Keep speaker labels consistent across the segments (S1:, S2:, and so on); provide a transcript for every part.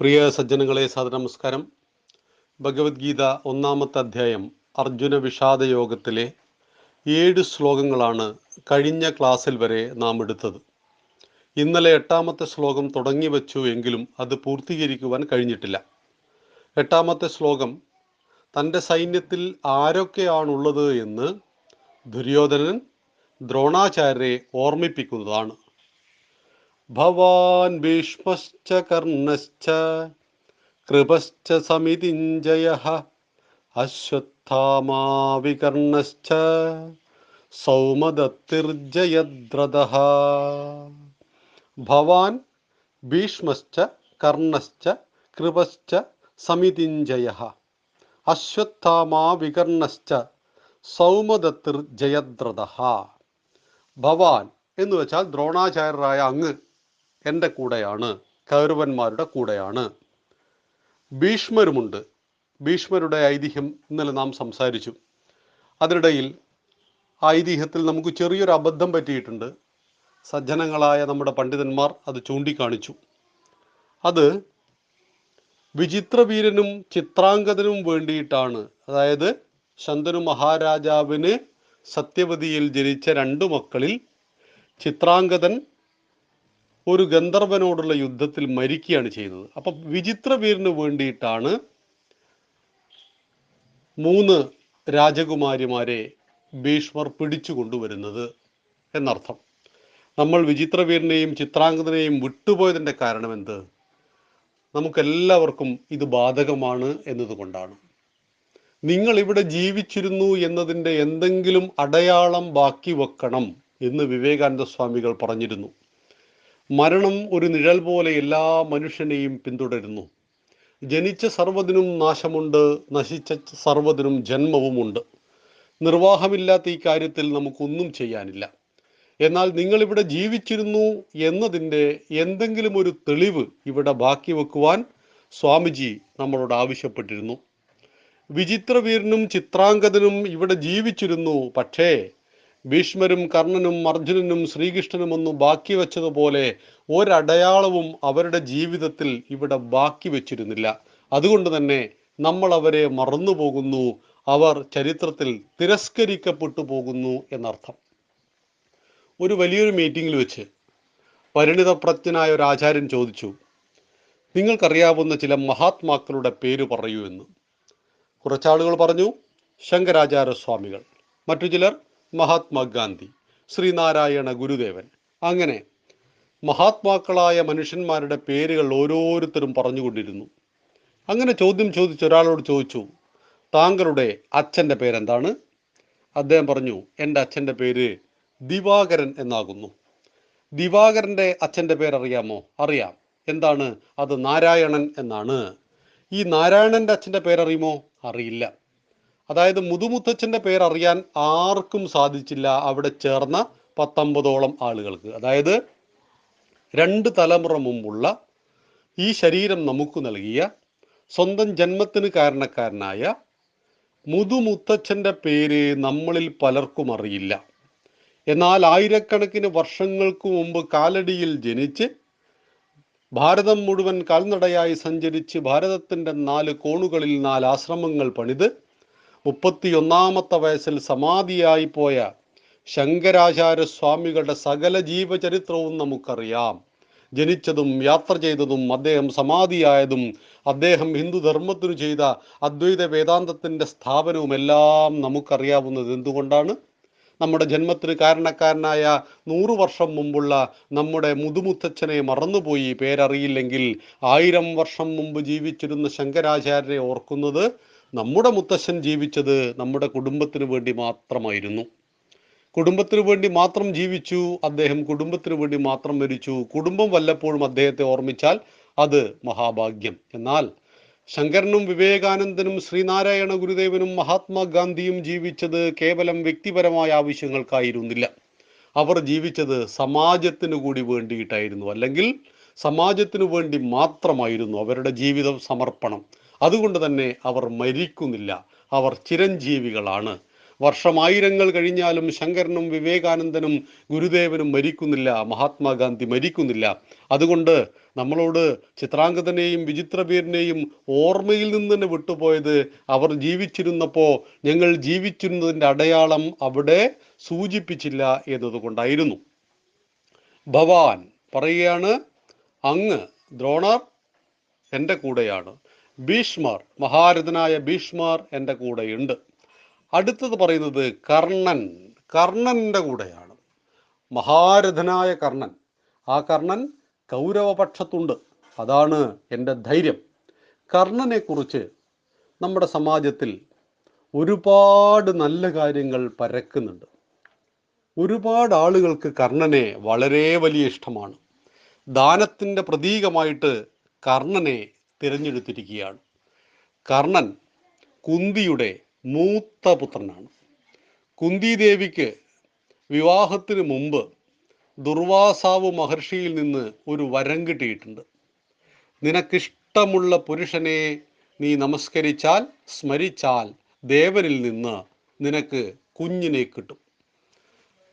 S1: പ്രിയ സജ്ജനങ്ങളെ നമസ്കാരം ഭഗവത്ഗീത ഒന്നാമത്തെ അധ്യായം അർജുന വിഷാദ യോഗത്തിലെ ഏഴ് ശ്ലോകങ്ങളാണ് കഴിഞ്ഞ ക്ലാസ്സിൽ വരെ നാം എടുത്തത്. ഇന്നലെ എട്ടാമത്തെ ശ്ലോകം തുടങ്ങി വച്ചു എങ്കിലും അത് പൂർത്തീകരിക്കുവാൻ കഴിഞ്ഞിട്ടില്ല. എട്ടാമത്തെ ശ്ലോകം തന്റെ സൈന്യത്തിൽ ആരൊക്കെയാണുള്ളത്? എന്ന് ദുര്യോധനൻ ദ്രോണാചാര്യരെ ഓർമ്മിപ്പിക്കുന്നതാണ്. ഭവാൻ ഭീഷ്മശ്ച കർണശ്ച കൃപശ്ച സമിതിഞ്ജയ അശ്വത്ഥാമാവികർണശ്ച സൗമദത്തിർജയദ്രഥ. ഭവാൻ ഭീഷ്മശ്ച കർണശ്ച കൃപശ്ച സമിതിഞ്ജയ അശ്വത്ഥാമാ വികർണശ്ച സൗമദത്തിർ ഭവാൻ എന്ന് വെച്ചാൽ ദ്രോണാചാര്യരായ അങ്ങ് എന്റെ കൂടെയാണ് കൗരവന്മാരുടെ കൂടെയാണ്. ഭീഷ്മരുമുണ്ട്. ഭീഷ്മരുടെ ഐതിഹ്യം ഇന്നലെ നാം സംസാരിച്ചു. അതിനിടയിൽ ഐതിഹ്യത്തിൽ നമുക്ക് ചെറിയൊരു അബദ്ധം പറ്റിയിട്ടുണ്ട്. സജ്ജനങ്ങളായ നമ്മുടെ പണ്ഡിതന്മാർ അത് ചൂണ്ടിക്കാണിച്ചു. അത് വിചിത്രവീരനും ചിത്രാംഗതനും വേണ്ടിയിട്ടാണ്. അതായത് ശന്തനു മഹാരാജാവിന് സത്യവതിയിൽ ജനിച്ച രണ്ടു മക്കളിൽ ചിത്രാംഗതൻ ഒരു ഗന്ധർവനോടുള്ള യുദ്ധത്തിൽ മരിക്കുകയാണ് ചെയ്യുന്നത്. അപ്പൊ വിചിത്രവീരന് വേണ്ടിയിട്ടാണ് മൂന്ന് രാജകുമാരിമാരെ ഭീഷ്മർ പിടിച്ചു കൊണ്ടുവരുന്നത് എന്നർത്ഥം. നമ്മൾ വിചിത്രവീരനെയും ചിത്രാംഗതനെയും വിട്ടുപോയതിന്റെ കാരണം എന്ത് നമുക്കെല്ലാവർക്കും ഇത് ബാധകമാണ് എന്നതുകൊണ്ടാണ്. നിങ്ങൾ ഇവിടെ ജീവിച്ചിരുന്നു എന്നതിന്റെ എന്തെങ്കിലും അടയാളം ബാക്കി വെക്കണം എന്ന് വിവേകാനന്ദ സ്വാമികൾ പറഞ്ഞിരുന്നു. മരണം ഒരു നിഴൽ പോലെ എല്ലാ മനുഷ്യനെയും പിന്തുടരുന്നു. ജനിച്ച സർവതിനും നാശമുണ്ട് നശിച്ച സർവതിനും ജന്മവുമുണ്ട്. നിർവാഹമില്ലാത്ത ഈ കാര്യത്തിൽ നമുക്കൊന്നും ചെയ്യാനില്ല. എന്നാൽ നിങ്ങളിവിടെ ജീവിച്ചിരുന്നു എന്നതിന്റെ എന്തെങ്കിലും ഒരു തെളിവ് ഇവിടെ ബാക്കി വെക്കുവാൻ സ്വാമിജി നമ്മളോട് ആവശ്യപ്പെട്ടിരുന്നു. വിചിത്രവീരനും ചിത്രാംഗതനും ഇവിടെ ജീവിച്ചിരുന്നു പക്ഷേ ഭീഷ്മരും കർണനും അർജുനനും ശ്രീകൃഷ്ണനും ഒന്നും ബാക്കി വെച്ചതുപോലെ ഒരടയാളവും അവരുടെ ജീവിതത്തിൽ ഇവിടെ ബാക്കി വെച്ചിരുന്നില്ല. അതുകൊണ്ട് തന്നെ നമ്മൾ അവരെ മറന്നു പോകുന്നു. അവർ ചരിത്രത്തിൽ തിരസ്കരിക്കപ്പെട്ടു പോകുന്നു എന്നർത്ഥം. ഒരു വലിയൊരു മീറ്റിംഗിൽ വെച്ച് പരിണിതപ്രജ്ഞനായ ഒരു ആചാര്യൻ ചോദിച്ചു നിങ്ങൾക്കറിയാവുന്ന ചില മഹാത്മാക്കളുടെ പേര് പറയൂ എന്ന്. കുറച്ചാളുകൾ പറഞ്ഞു ശങ്കരാചാര്യ സ്വാമികൾ മറ്റു ചിലർ മഹാത്മാഗാന്ധി ശ്രീനാരായണ ഗുരുദേവൻ. അങ്ങനെ മഹാത്മാക്കളായ മനുഷ്യന്മാരുടെ പേരുകൾ ഓരോരുത്തരും പറഞ്ഞുകൊണ്ടിരുന്നു. അങ്ങനെ ചോദ്യം ചോദിച്ച ഒരാളോട് ചോദിച്ചു താങ്കളുടെ അച്ഛന്റെ പേരെന്താണ്? അദ്ദേഹം പറഞ്ഞു എന്റെ അച്ഛന്റെ പേര് ദിവാകരൻ എന്നാകുന്നു. ദിവാകരന്റെ അച്ഛന്റെ പേരറിയാമോ? അറിയാം. എന്താണ്? അത് നാരായണൻ എന്നാണ്. ഈ നാരായണന്റെ അച്ഛന്റെ പേരറിയുമോ? അറിയില്ല. അതായത് മുതുമുത്തച്ഛന്റെ പേരറിയാൻ ആർക്കും സാധിച്ചില്ല അവിടെ ചേർന്ന പത്തൊമ്പതോളം ആളുകൾക്ക്. അതായത് രണ്ട് തലമുറ മുമ്പുള്ള ഈ ശരീരം നമുക്ക് നൽകിയ സ്വന്തം ജന്മത്തിന് കാരണക്കാരനായ മുതുമുത്തച്ഛന്റെ പേര് നമ്മളിൽ പലർക്കും അറിയില്ല. എന്നാൽ ആയിരക്കണക്കിന് വർഷങ്ങൾക്ക് മുമ്പ് കാലടിയിൽ ജനിച്ച് ഭാരതം മുഴുവൻ കാൽനടയായി സഞ്ചരിച്ച് ഭാരതത്തിന്റെ നാല് കോണുകളിൽ നാല് ആശ്രമങ്ങൾ പണിത് മുപ്പത്തിയൊന്നാമത്തെ വയസ്സിൽ സമാധിയായി പോയ ശങ്കരാചാര്യ സ്വാമികളുടെ സകല ജീവചരിത്രവും നമുക്കറിയാം. ജനിച്ചതും യാത്ര ചെയ്തതും അദ്ദേഹം സമാധിയായതും അദ്ദേഹം ഹിന്ദുധർമ്മത്തിനു ചെയ്ത അദ്വൈത വേദാന്തത്തിന്റെ സ്ഥാപനവും എല്ലാം നമുക്കറിയാവുന്നത് എന്തുകൊണ്ടാണ്? നമ്മുടെ ജന്മത്തിന് കാരണക്കാരനായ നൂറു വർഷം മുമ്പുള്ള നമ്മുടെ മുതുമുത്തച്ഛനെ മറന്നുപോയി. പേരറിയില്ലെങ്കിൽ ആയിരം വർഷം മുമ്പ് ജീവിച്ചിരുന്ന ശങ്കരാചാര്യരെ ഓർക്കുന്നത് നമ്മുടെ മുത്തശ്ശൻ ജീവിച്ചത് നമ്മുടെ കുടുംബത്തിന് വേണ്ടി മാത്രമായിരുന്നു. കുടുംബത്തിന് വേണ്ടി മാത്രം ജീവിച്ചു അദ്ദേഹം കുടുംബത്തിന് വേണ്ടി മാത്രം മരിച്ചു. കുടുംബം വല്ലപ്പോഴും അദ്ദേഹത്തെ ഓർമ്മിച്ചാൽ അത് മഹാഭാഗ്യം. എന്നാൽ ശങ്കരനും വിവേകാനന്ദനും ശ്രീനാരായണ ഗുരുദേവനും മഹാത്മാഗാന്ധിയും ജീവിച്ചത് കേവലം വ്യക്തിപരമായ ആവശ്യങ്ങൾക്കായിരുന്നില്ല. അവർ ജീവിച്ചത് സമാജത്തിനു കൂടി വേണ്ടിയിട്ടായിരുന്നു. അല്ലെങ്കിൽ സമാജത്തിനു വേണ്ടി മാത്രമായിരുന്നു അവരുടെ ജീവിതം സമർപ്പണം. അതുകൊണ്ട് തന്നെ അവർ മരിക്കുന്നില്ല. അവർ ചിരഞ്ജീവികളാണ്. വർഷമായിരങ്ങൾ കഴിഞ്ഞാലും ശങ്കരനും വിവേകാനന്ദനും ഗുരുദേവനും മരിക്കുന്നില്ല. മഹാത്മാഗാന്ധി മരിക്കുന്നില്ല. അതുകൊണ്ട് നമ്മളോട് ചിത്രാംഗതനെയും വിചിത്രപീരനെയും ഓർമ്മയിൽ നിന്ന് തന്നെ വിട്ടുപോയത് അവർ ജീവിച്ചിരുന്നപ്പോൾ ഞങ്ങൾ ജീവിച്ചിരുന്നതിന്റെ അടയാളം അവിടെ സൂചിപ്പിച്ചില്ല എന്നതുകൊണ്ടായിരുന്നു. ഭവാൻ പറയുകയാണ് അങ്ങ് ദ്രോണർ എന്റെ കൂടെയാണ്. ഭീഷ്മർ മഹാരഥനായ ഭീഷ്മർ എന്റെ കൂടെയുണ്ട്. അടുത്തത് പറയുന്നത് കർണൻ. കർണന്റെ കൂടെയാണ്. മഹാരഥനായ കർണൻ. ആ കർണൻ കൗരവപക്ഷത്തുണ്ട്. അതാണ് എന്റെ ധൈര്യം. കർണനെക്കുറിച്ച് നമ്മുടെ സമാജത്തിൽ ഒരുപാട് നല്ല കാര്യങ്ങൾ പരക്കുന്നുണ്ട്. ഒരുപാട് ആളുകൾക്ക് കർണനെ വളരെ വലിയ ഇഷ്ടമാണ്. ദാനത്തിന്റെ പ്രതീകമായിട്ട് കർണനെ തിരഞ്ഞെടുത്തിരിക്കുകയാണ്. കർണൻ കുന്തിയുടെ മൂത്ത പുത്രനാണ്. കുന്തി ദേവിക്ക് വിവാഹത്തിന് മുമ്പ് ദുർവാസാവ് മഹർഷിയിൽ നിന്ന് ഒരു വരം കിട്ടിയിട്ടുണ്ട്. നിനക്കിഷ്ടമുള്ള പുരുഷനെ നീ നമസ്കരിച്ചാൽ സ്മരിച്ചാൽ ദേവനിൽ നിന്ന് നിനക്ക് കുഞ്ഞിനെ കിട്ടും.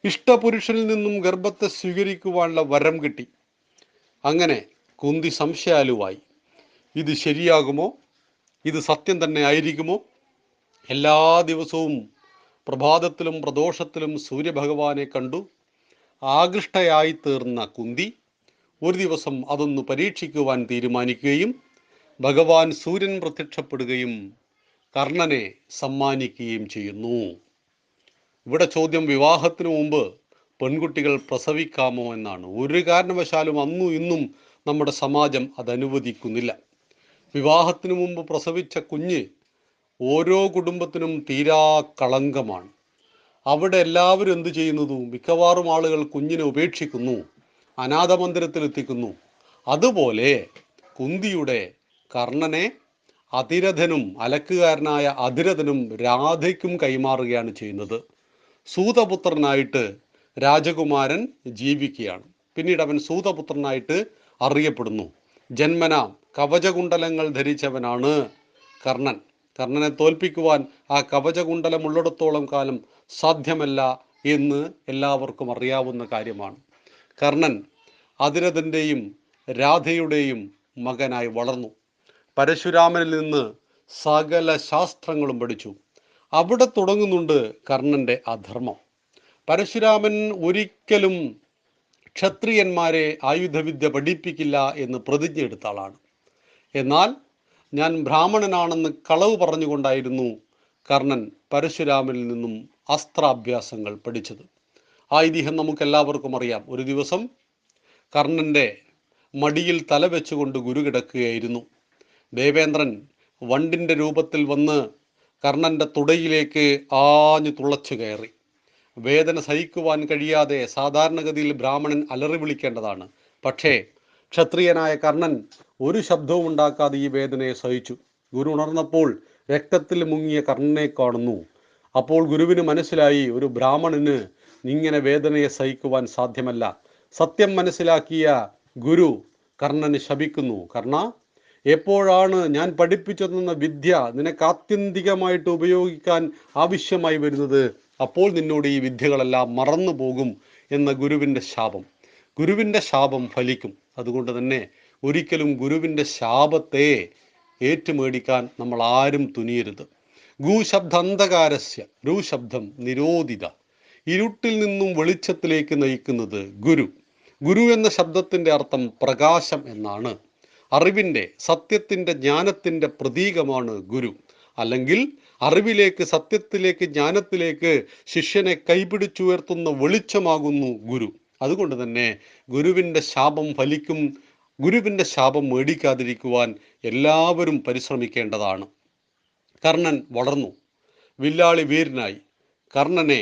S1: ഇഷ്ടപുരുഷനിൽ നിന്നും ഗർഭത്തെ സ്വീകരിക്കുവാനുള്ള വരം കിട്ടി. അങ്ങനെ കുന്തി സംശയാലുവായി. ഇത് ശരിയാകുമോ? ഇത് സത്യം തന്നെ ആയിരിക്കുമോ? എല്ലാ ദിവസവും പ്രഭാതത്തിലും പ്രദോഷത്തിലും സൂര്യഭഗവാനെ കണ്ടു. ആകൃഷ്ടയായി തീർന്ന കുന്തി ഒരു ദിവസം അതൊന്ന് പരീക്ഷിക്കുവാൻ തീരുമാനിക്കുകയും ഭഗവാൻ സൂര്യൻ പ്രത്യക്ഷപ്പെടുകയും കർണനെ സമ്മാനിക്കുകയും ചെയ്യുന്നു. ഇവിടെ ചോദ്യം വിവാഹത്തിന് മുമ്പ് പെൺകുട്ടികൾ പ്രസവിക്കാമോ എന്നാണ്. ഒരു കാരണവശാലും അന്നും ഇന്നും നമ്മുടെ സമാജം അത് അനുവദിക്കുന്നില്ല വിവാഹത്തിന് മുമ്പ് പ്രസവിച്ച കുഞ്ഞ് ഓരോ കുടുംബത്തിനും തീരാ കളങ്കമാണ്. അവിടെ എല്ലാവരും എന്ത് ചെയ്യുന്നതു? മിക്കവാറും ആളുകൾ കുഞ്ഞിനെ ഉപേക്ഷിക്കുന്നു അനാഥ മന്ദിരത്തിലെത്തിക്കുന്നു. അതുപോലെ കുന്തിയുടെ കർണനെ അതിരഥനും അലക്കുകാരനായ അതിരഥനും രാധയ്ക്കും കൈമാറുകയാണ് ചെയ്യുന്നത്. സൂതപുത്രനായിട്ട് രാജകുമാരൻ ജീവിക്കുകയാണ്. പിന്നീട് അവൻ സൂതപുത്രനായിട്ട് അറിയപ്പെടുന്നു. ജന്മന. കവചകുണ്ടലങ്ങൾ ധരിച്ചവനാണ് കർണൻ. കർണനെ തോൽപ്പിക്കുവാൻ ആ കവചകുണ്ടലം ഉള്ളിടത്തോളം കാലം സാധ്യമല്ല എന്ന് എല്ലാവർക്കും അറിയാവുന്ന കാര്യമാണ്. കർണൻ അതിരഥന്റെയും രാധയുടെയും മകനായി വളർന്നു. പരശുരാമനിൽ നിന്ന് സകല ശാസ്ത്രങ്ങളും പഠിച്ചു. അവിടെ തുടങ്ങുന്നുണ്ട് കർണന്റെ അധർമ്മം. പരശുരാമൻ ഒരിക്കലും ക്ഷത്രിയന്മാരെ ആയുധവിദ്യ പഠിപ്പിക്കില്ല എന്ന് പ്രതിജ്ഞ എടുത്ത ആളാണ്. എന്നാൽ ഞാൻ ബ്രാഹ്മണനാണെന്ന് കളവ് പറഞ്ഞുകൊണ്ടായിരുന്നു കർണൻ പരശുരാമനിൽ നിന്നും അസ്ത്രാഭ്യാസങ്ങൾ പഠിച്ചത്. ആ ഐതിഹ്യം നമുക്ക് എല്ലാവർക്കും അറിയാം. ഒരു ദിവസം കർണന്റെ മടിയിൽ തല വെച്ചുകൊണ്ട് ഗുരു കിടക്കുകയായിരുന്നു. ദേവേന്ദ്രൻ വണ്ടിന്റെ രൂപത്തിൽ വന്ന് കർണന്റെ തുടയിലേക്ക് ആഞ്ഞു തുളച്ചു കയറി. വേദന സഹിക്കുവാൻ കഴിയാതെ സാധാരണഗതിയിൽ ബ്രാഹ്മണൻ അലറി വിളിക്കേണ്ടതാണ്. പക്ഷേ ക്ഷത്രിയനായ കർണൻ ഒരു ശബ്ദവും ഉണ്ടാക്കാതെ ഈ വേദനയെ സഹിച്ചു. ഗുരു ഉണർന്നപ്പോൾ രക്തത്തിൽ മുങ്ങിയ കർണനെ കാണുന്നു. അപ്പോൾ ഗുരുവിന് മനസ്സിലായി ഒരു ബ്രാഹ്മണന് ഇങ്ങനെ വേദനയെ സഹിക്കുവാൻ സാധ്യമല്ല. സത്യം മനസ്സിലാക്കിയ ഗുരു കർണന് ശപിക്കുന്നു. കർണ എപ്പോഴാണ് ഞാൻ പഠിപ്പിച്ചു തന്ന വിദ്യ നിനക്ക് ആത്യന്തികമായിട്ട് ഉപയോഗിക്കാൻ ആവശ്യമായി വരുന്നത്? അപ്പോൾ നിന്നോട് ഈ വിദ്യകളെല്ലാം മറന്നു പോകും എന്ന ഗുരുവിന്റെ ശാപം. ഗുരുവിന്റെ ശാപം ഫലിക്കും. അതുകൊണ്ട് തന്നെ ഒരിക്കലും ഗുരുവിന്റെ ശാപത്തെ ഏറ്റുമേടിക്കാൻ നമ്മൾ ആരും തുനിയരുത്. ഗുശബ്ദാന്തകാരസ്യ രുശബ്ദം നിരോധിത. ഇരുട്ടിൽ നിന്നും വെളിച്ചത്തിലേക്ക് നയിക്കുന്നത് ഗുരു. ഗുരു എന്ന ശബ്ദത്തിന്റെ അർത്ഥം പ്രകാശം എന്നാണ്. അറിവിന്റെ സത്യത്തിന്റെ ജ്ഞാനത്തിന്റെ പ്രതീകമാണ് ഗുരു. അല്ലെങ്കിൽ അറിവിലേക്ക് സത്യത്തിലേക്ക് ജ്ഞാനത്തിലേക്ക് ശിഷ്യനെ കൈപിടിച്ചുയർത്തുന്ന വെളിച്ചമാകുന്നു ഗുരു. അതുകൊണ്ട് തന്നെ ഗുരുവിന്റെ ശാപം ഫലിക്കും ഗുരുവിന്റെ ശാപം മേടിക്കാതിരിക്കുവാൻ എല്ലാവരും പരിശ്രമിക്കേണ്ടതാണ്. കർണൻ വളർന്നു. വില്ലാളി വീരനായി. കർണനെ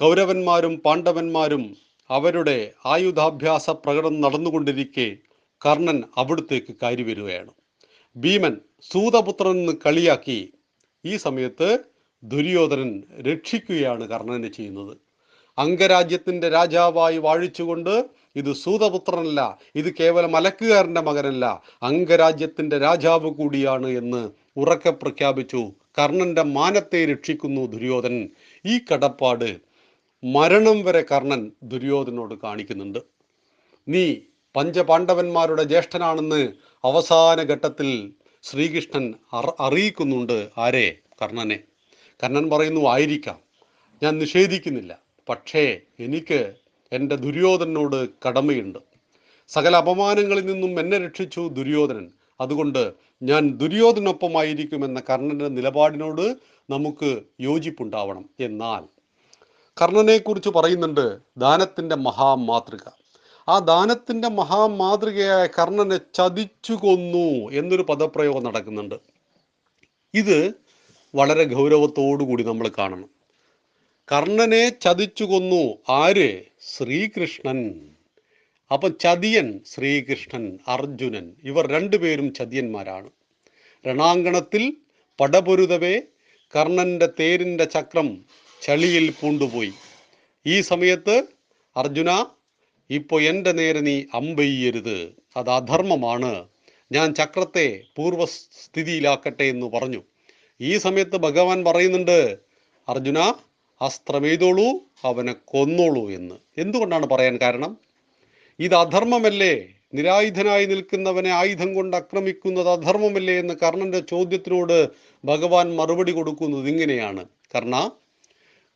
S1: കൗരവന്മാരും പാണ്ഡവന്മാരും അവരുടെ ആയുധാഭ്യാസ പ്രകടനം നടന്നുകൊണ്ടിരിക്കെ കർണൻ അവിടുത്തേക്ക് കയറി വരികയാണ്. ഭീമൻ സൂതപുത്രൻ എന്ന് കളിയാക്കി ഈ സമയത്ത് ദുര്യോധനൻ രക്ഷിക്കുകയാണ് കർണനെ ചെയ്യുന്നത്. അംഗരാജ്യത്തിന്റെ രാജാവായി വാഴിച്ചുകൊണ്ട് ഇത് സൂതപുത്രനല്ല ഇത് കേവലം അലക്കുകാരന്റെ മകനല്ല അംഗരാജ്യത്തിന്റെ രാജാവ് കൂടിയാണ് എന്ന് ഉറക്കെ പ്രഖ്യാപിച്ചു. കർണന്റെ മാനത്തെ രക്ഷിക്കുന്നു ദുര്യോധനൻ. ഈ കടപ്പാട് മരണം വരെ കർണൻ ദുര്യോധനോട് കാണിക്കുന്നുണ്ട്. നീ പഞ്ചപാണ്ഡവന്മാരുടെ ജ്യേഷ്ഠനാണെന്ന് അവസാന ഘട്ടത്തിൽ ശ്രീകൃഷ്ണൻ അറ- അറിയിക്കുന്നുണ്ട്. ആരെ? കർണനെ. കർണൻ പറയുന്നു ആയിരിക്കാം. ഞാൻ നിഷേധിക്കുന്നില്ല. പക്ഷേ എനിക്ക് എന്റെ ദുര്യോധനോട് കടമയുണ്ട്. സകല അപമാനങ്ങളിൽ നിന്നും എന്നെ രക്ഷിച്ചു ദുര്യോധനൻ. അതുകൊണ്ട് ഞാൻ ദുര്യോധനൊപ്പമായിരിക്കുമെന്ന കർണന്റെ നിലപാടിനോട് നമുക്ക് യോജിപ്പുണ്ടാവണം. എന്നാൽ കർണനെക്കുറിച്ച് പറയുന്നുണ്ട് ദാനത്തിന്റെ മഹാമാതൃക. ആ ദാനത്തിന്റെ മഹാമാതൃകയായ കർണനെ ചതിച്ചു കൊന്നു എന്നൊരു പദപ്രയോഗം നടക്കുന്നുണ്ട്. ഇത് വളരെ കൂടി നമ്മൾ കാണണം. കർണനെ ചതിച്ചു കൊന്നു ആര്? ശ്രീകൃഷ്ണൻ. അപ്പൊ ചതിയൻ ശ്രീകൃഷ്ണൻ അർജുനൻ ഇവർ രണ്ടുപേരും ചതിയന്മാരാണ്. രണാങ്കണത്തിൽ പടപൊരുതവേ കർണന്റെ തേരിന്റെ ചക്രം ചളിയിൽ പൂണ്ടുപോയി. ഈ സമയത്ത് അർജുന ഇപ്പോൾ എന്റെ നേരെ നീ അമ്പെയ്യരുത് അത് അധർമ്മമാണ്. ഞാൻ ചക്രത്തെ പൂർവസ്ഥിതിയിലാക്കട്ടെ എന്ന് പറഞ്ഞു. ഈ സമയത്ത് ഭഗവാൻ പറയുന്നുണ്ട് അർജുന അസ്ത്രമെയ്തോളൂ അവനെ കൊന്നോളൂ എന്ന്. എന്തുകൊണ്ടാണ് പറയാൻ കാരണം? ഇത് അധർമ്മമല്ലേ? നിരായുധനായി നിൽക്കുന്നവനെ ആയുധം കൊണ്ട് ആക്രമിക്കുന്നത് അധർമ്മമല്ലേ എന്ന് കർണന്റെ ചോദ്യത്തിനോട് ഭഗവാൻ മറുപടി കൊടുക്കുന്നത് ഇങ്ങനെയാണ്. കർണ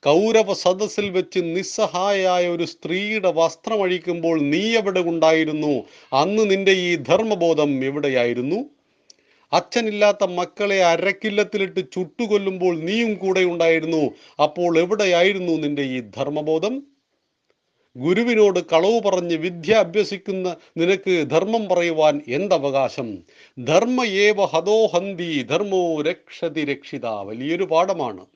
S1: കൗരവ സദസ്സിൽ വെച്ച് നിസ്സഹായായ ഒരു സ്ത്രീയുടെ വസ്ത്രമഴിക്കുമ്പോൾ നീ എവിടെ ഉണ്ടായിരുന്നു? അന്ന് നിന്റെ ഈ ധർമ്മബോധം എവിടെയായിരുന്നു? അച്ഛനില്ലാത്ത മക്കളെ അരക്കില്ലത്തിലിട്ട് ചുട്ടുകൊല്ലുമ്പോൾ നീയും കൂടെ ഉണ്ടായിരുന്നു. അപ്പോൾ എവിടെയായിരുന്നു നിന്റെ ഈ ധർമ്മബോധം? ഗുരുവിനോട് കളവ് പറഞ്ഞ് വിദ്യ അഭ്യസിക്കുന്ന നിനക്ക് ധർമ്മം പറയുവാൻ എന്തവകാശം? ധർമ്മ ഏവ ഹതോഹന്തി ധർമ്മോ രക്ഷതി രക്ഷിത വലിയൊരു പാഠമാണ്.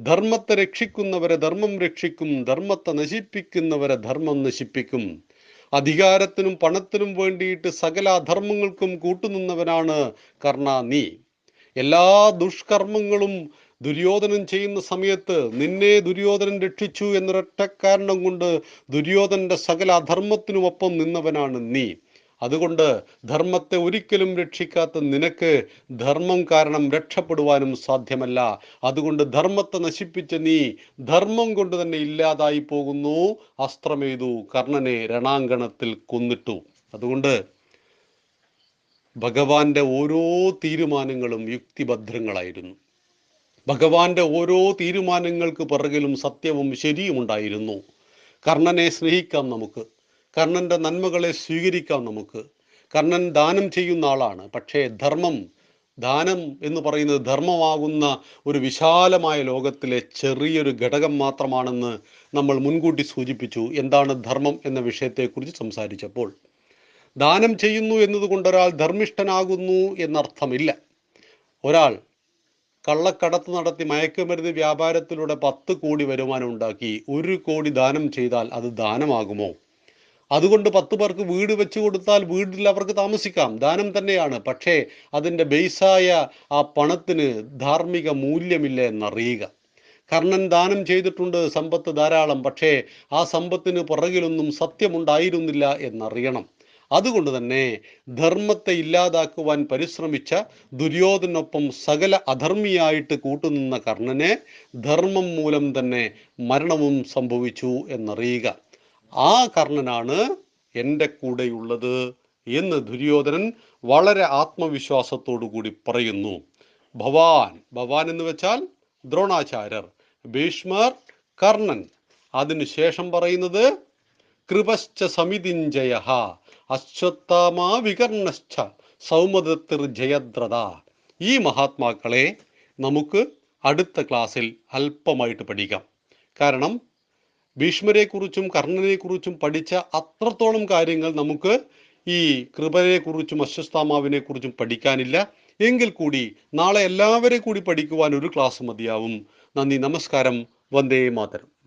S1: ധർമ്മത്തെ രക്ഷിക്കുന്നവരെ ധർമ്മം രക്ഷിക്കും ധർമ്മത്തെ നശിപ്പിക്കുന്നവരെ ധർമ്മം നശിപ്പിക്കും. അധികാരത്തിനും പണത്തിനും വേണ്ടിയിട്ട് സകല അധർമ്മങ്ങൾക്കും കൂട്ടുനിന്നവനാണ് കർണ നീ. എല്ലാ ദുഷ്കർമ്മങ്ങളും ദുര്യോധനൻ ചെയ്യുന്ന സമയത്ത് നിന്നെ ദുര്യോധനൻ രക്ഷിച്ചു എന്നൊരൊറ്റ കാരണം കൊണ്ട് ദുര്യോധനന്റെ സകല അധർമ്മത്തിനുമൊപ്പം നിന്നവനാണ് നീ. അതുകൊണ്ട് ധർമ്മത്തെ ഒരിക്കലും രക്ഷിക്കാത്ത നിനക്ക് ധർമ്മം കാരണം രക്ഷപ്പെടുവാനും സാധ്യമല്ല. അതുകൊണ്ട് ധർമ്മത്തെ നശിപ്പിച്ച നീ ധർമ്മം കൊണ്ട് തന്നെ ഇല്ലാതായി പോകുന്നു. അസ്ത്രമേതു കർണനെ രണാങ്കണത്തിൽ കൊന്നിട്ടു. അതുകൊണ്ട് ഭഗവാന്റെ ഓരോ തീരുമാനങ്ങളും യുക്തിഭദ്രങ്ങളായിരുന്നു. ഭഗവാന്റെ ഓരോ തീരുമാനങ്ങൾക്ക് പിറകിലും സത്യവും ശരിയും ഉണ്ടായിരുന്നു കർണനെ സ്നേഹിക്കാം നമുക്ക്. കർണന്റെ നന്മകളെ സ്വീകരിക്കാം നമുക്ക്. കർണൻ ദാനം ചെയ്യുന്ന ആളാണ്. പക്ഷേ ധർമ്മം ദാനം എന്ന് പറയുന്നത് ധർമ്മമാകുന്ന ഒരു വിശാലമായ ലോകത്തിലെ ചെറിയൊരു ഘടകം മാത്രമാണെന്ന് നമ്മൾ മുൻകൂട്ടി സൂചിപ്പിച്ചു. എന്താണ് ധർമ്മം എന്ന വിഷയത്തെക്കുറിച്ച് സംസാരിച്ചപ്പോൾ ദാനം ചെയ്യുന്നു എന്നതുകൊണ്ട് ഒരാൾ ധർമ്മിഷ്ഠനാകുന്നു എന്നർത്ഥമില്ല. ഒരാൾ കള്ളക്കടത്ത് നടത്തി മയക്കുമരുന്ന് വ്യാപാരത്തിലൂടെ പത്ത് കോടി വരുമാനം ഉണ്ടാക്കി ഒരു കോടി ദാനം ചെയ്താൽ അത് ദാനമാകുമോ? അതുകൊണ്ട് പത്ത് പേർക്ക് വീട് വെച്ച് കൊടുത്താൽ വീട്ടിൽ അവർക്ക് താമസിക്കാം. ദാനം തന്നെയാണ്. പക്ഷേ അതിന്റെ ബേസായ ആ പണത്തിന് ധാർമ്മിക മൂല്യമില്ല എന്നറിയുക. കർണൻ ദാനം ചെയ്തിട്ടുണ്ട്. സമ്പത്ത് ധാരാളം. പക്ഷേ ആ സമ്പത്തിന് പുറകിലൊന്നും സത്യമുണ്ടായിരുന്നില്ല എന്നറിയണം. അതുകൊണ്ട് തന്നെ ധർമ്മത്തെ ഇല്ലാതാക്കുവാൻ പരിശ്രമിച്ച ദുര്യോധനൊപ്പം സകല അധർമ്മിയായിട്ട് കൂട്ടുനിന്ന കർണനെ ധർമ്മം മൂലം തന്നെ മരണവും സംഭവിച്ചു എന്നറിയുക. ആ കർണനാണ് എന്റെ കൂടെയുള്ളത് എന്ന് ദുര്യോധനൻ വളരെ ആത്മവിശ്വാസത്തോടു കൂടി പറയുന്നു. ഭവാൻ ഭവാൻ എന്ന് വെച്ചാൽ ദ്രോണാചാര്യർ ഭീഷ്മർ കർണൻ. അതിനുശേഷം പറയുന്നത് കൃപശ്ച സമിതിഞ്ജയ അശ്വത്ഥാമാ വികർണശ്ച സൗമദത്തിർ ജയദ്രത ഈ മഹാത്മാക്കളെ നമുക്ക് അടുത്ത ക്ലാസ്സിൽ അല്പമായിട്ട് പഠിക്കാം. കാരണം ഭീഷ്മരെക്കുറിച്ചും കർണനെക്കുറിച്ചും പഠിച്ച അത്രത്തോളം കാര്യങ്ങൾ നമുക്ക് ഈ കൃപനെക്കുറിച്ചും അശ്വസ്ഥാമാവിനെക്കുറിച്ചും പഠിക്കാനില്ല. എങ്കിൽ കൂടി നാളെ എല്ലാവരെ കൂടി പഠിക്കുവാൻ ഒരു ക്ലാസ് മതിയാവും. നന്ദി നമസ്കാരം. വന്ദേ മാതരം.